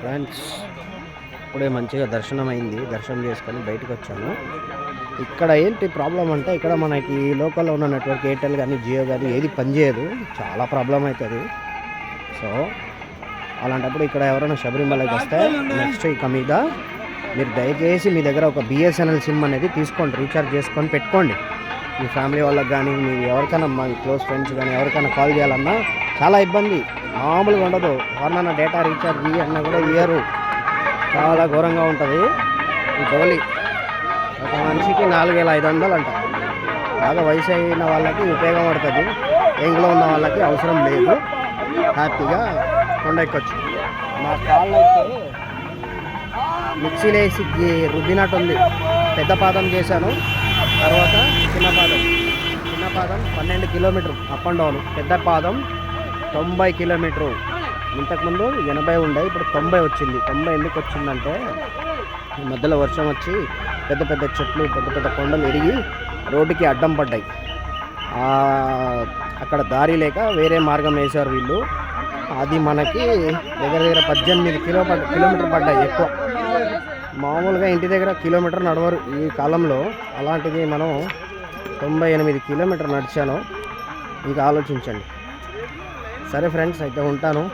Friends ఇప్పుడే మంచిగా దర్శనం అయింది. దర్శనం చేసుకొని బయటకు వచ్చాను ఇక్కడ ఏంటి ప్రాబ్లం అంటే ఇక్కడ మనకి లోకల్లో ఉన్న నెట్వర్క్ ఎయిర్టెల్ కానీ జియో కానీ ఏది పనిచేయదు. చాలా ప్రాబ్లం అవుతుంది సో అలాంటప్పుడు ఇక్కడ ఎవరైనా శబరిమలకి వస్తే నెక్స్ట్ ఇక మీద మీరు దయచేసి మీ దగ్గర ఒక బిఎస్ఎన్ఎల్ సిమ్ అనేది తీసుకోండి. రీఛార్జ్ చేసుకొని పెట్టుకోండి. మీ ఫ్యామిలీ వాళ్ళకి కానీ మీ ఎవరికైనా మా క్లోజ్ ఫ్రెండ్స్ కానీ ఎవరికైనా కాల్ చేయాలన్నా చాలా ఇబ్బంది. మామూలుగా ఉండదు. ఎవరినైనా డేటా రీఛార్జ్ అన్నా కూడా ఇయ్యరు. చాలా ఘోరంగా ఉంటుంది. ఈ గోలి ఒక మనిషికి నాలుగు వేల ఐదు వందలు అంట. బాగా వయసు అయిన వాళ్ళకి ఉపయోగపడుతుంది యంగ్లో ఉన్న వాళ్ళకి అవసరం లేదు. హ్యాపీగా కొండ ఎక్కొచ్చు మా కాళ్ళు అయితే మిక్సీలో వేసి రుద్దినట్టు ఉంది పెద్ద పాదం చేశాను. తర్వాత చిన్న పాదం. చిన్న పాదం పన్నెండు కిలోమీటర్ అప్ అండ్ డౌన్. పెద్ద పాదం తొంభై కిలోమీటరు. ఇంతకుముందు ఎనభై ఉండే ఇప్పుడు తొంభై వచ్చింది. తొంభై ఎందుకు వచ్చిందంటే ఈ మధ్యలో వర్షం వచ్చి పెద్ద పెద్ద చెట్లు పెద్ద పెద్ద కొండలు ఎరిగి రోడ్డుకి అడ్డం పడ్డాయి. అక్కడ దారి లేక వేరే మార్గం వేశారు వీళ్ళు. అది మనకి దగ్గర దగ్గర పద్దెనిమిది కిలో కిలోమీటర్ పడ్డాయి ఎక్కువ. మామూలుగా ఇంటి దగ్గర కిలోమీటర్ నడవరు ఈ కాలంలో. అలాంటిది మనం తొంభై ఎనిమిది కిలోమీటర్ నడిచాను. ఇంకా ఆలోచించండి. సరే ఫ్రెండ్స్ అయితే ఉంటాను.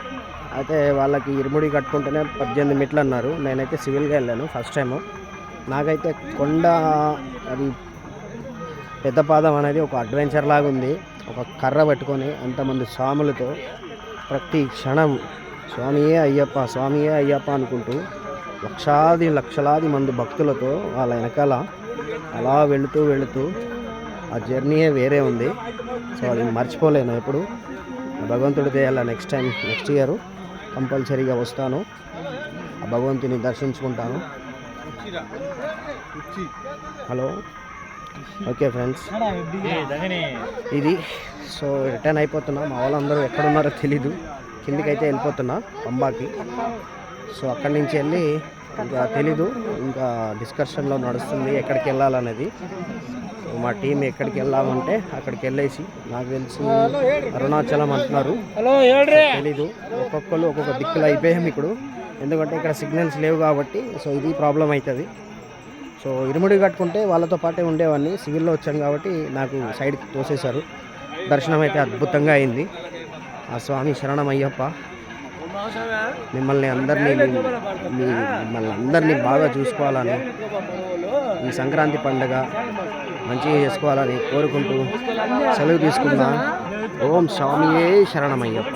అయితే వాళ్ళకి ఇరుముడి కట్టుకుంటేనే పద్దెనిమిది మిట్లు అన్నారు. నేనైతే సివిల్గా వెళ్ళాను ఫస్ట్ టైము. నాకైతే కొండ అది పెద్ద పాదం అనేది ఒక అడ్వెంచర్ లాగా ఉంది. ఒక కర్ర పట్టుకొని అంతమంది స్వాములతో ప్రతి క్షణం స్వామియే అయ్యప్ప స్వామియే అయ్యప్ప అనుకుంటూ లక్షాది లక్షలాది మంది భక్తులతో వాళ్ళ వెనకాల అలా వెళుతూ వెళుతూ ఆ జర్నీయే వేరే ఉంది. సో అది మర్చిపోలేను ఎప్పుడు. భగవంతుడి దేయాల నెక్స్ట్ టైం నెక్స్ట్ ఇయర్ కంపల్సరీగా వస్తాను. ఆ భగవంతుని దర్శించుకుంటాను. హలో ఓకే ఫ్రెండ్స్ ఇది సో రిటర్న్ అయిపోతున్నా. మా వాళ్ళందరూ ఎక్కడున్నారో తెలీదు. కిందికైతే వెళ్ళిపోతున్నా పంబాకి సో అక్కడి నుంచి వెళ్ళి ఇంకా తెలీదు ఇంకా డిస్కషన్లో నడుస్తుంది ఎక్కడికి వెళ్ళాలనేది. సో మా టీం ఎక్కడికి వెళ్ళామంటే అక్కడికి వెళ్ళేసి నాకు తెలిసి అరుణాచలం అంటున్నారు. తెలీదు ఒక్కొక్కరు ఒక్కొక్క దిక్కులు అయిపోయాం ఇప్పుడు. ఎందుకంటే ఇక్కడ సిగ్నల్స్ లేవు కాబట్టి సో ఇది ప్రాబ్లం అవుతుంది. సో ఇరుముడి కట్టుకుంటే వాళ్ళతో పాటే ఉండేవాడిని సివిల్లో వచ్చాను కాబట్టి నాకు సైడ్కి తోసేశారు. దర్శనం అయితే అద్భుతంగా అయింది. ఆ స్వామి శరణం అయ్యప్ప మిమ్మల్ని అందరినీ మీ- మిమ్మల్ని అందరినీ బాగా చూసుకోవాలని ఈ సంక్రాంతి పండుగ మంచిగా చేసుకోవాలని కోరుకుంటూ సెలవు తీసుకున్నా. ఓం స్వామియే శరణమయ్యప్ప.